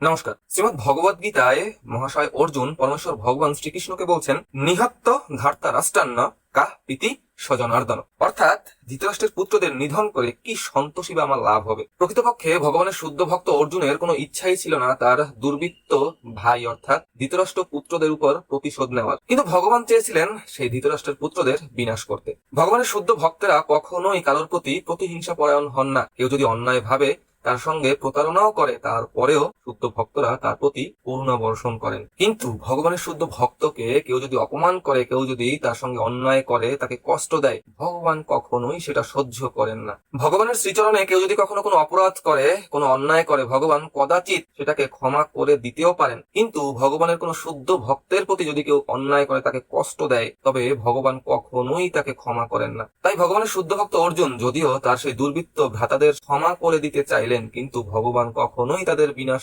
নমস্কার। শ্রীমদ ভগবদ গীতায় মহাশয় অর্জুন পরমেশ্বর ভগবান শ্রীকৃষ্ণকে বলছেন, নিহত্ত ধার্তা রাষ্ট্রান্ন কাহ প্রীতি স্বজনার্দন। অর্থাৎ ধৃতরাষ্ট্রের পুত্রদের নিধন করে কি সন্তোষী বা আমার লাভ হবে? প্রকৃতপক্ষে ভগবানের শুদ্ধ ভক্ত অর্জুনের কোনো ইচ্ছাই ছিল না, তার দুর্বৃত্ত ভাই, অর্থাৎ ধৃতরাষ্ট্র পুত্রদের উপর প্রতিশোধ নেওয়ার। কিন্তু ভগবান চেয়েছিলেন সেই ধৃতরাষ্ট্রের পুত্রদের বিনাশ করতে। ভগবানের শুদ্ধ ভক্তেরা কখনোই কারোর প্রতি প্রতিহিংসা পরায়ণ হন না। কেউ যদি অন্যায় ভাবে তার সঙ্গে প্রতারণাও করে। তারপরেও শুদ্ধ ভক্তরা তার প্রতি করুণা বর্ষণ করেন। কিন্তু ভগবানের শুদ্ধ ভক্তকে কেউ যদি অপমান করে, কেউ যদি তার সঙ্গে অন্যায় করে, তাকে কষ্ট দেয়, ভগবান কখনোই সেটা সহ্য করেন না। ভগবানের শ্রীচরণে কেউ যদি কখনো কোনো অপরাধ করে, কোনো অন্যায় করে, ভগবান কদাচিৎ সেটাকে ক্ষমা করে দিতেও পারেন। কিন্তু ভগবানের কোনো শুদ্ধ ভক্তের প্রতি যদি কেউ অন্যায় করে, তাকে কষ্ট দেয়, তবে ভগবান কখনোই তাকে ক্ষমা করেন না। তাই ভগবানের শুদ্ধ ভক্ত অর্জুন, যদিও তার সেই দুর্বৃত্ত ভ্রাতাদের ক্ষমা করে দিতে চাইলেন কিন্তু ভগবান কখনোই তাদের বিনাশ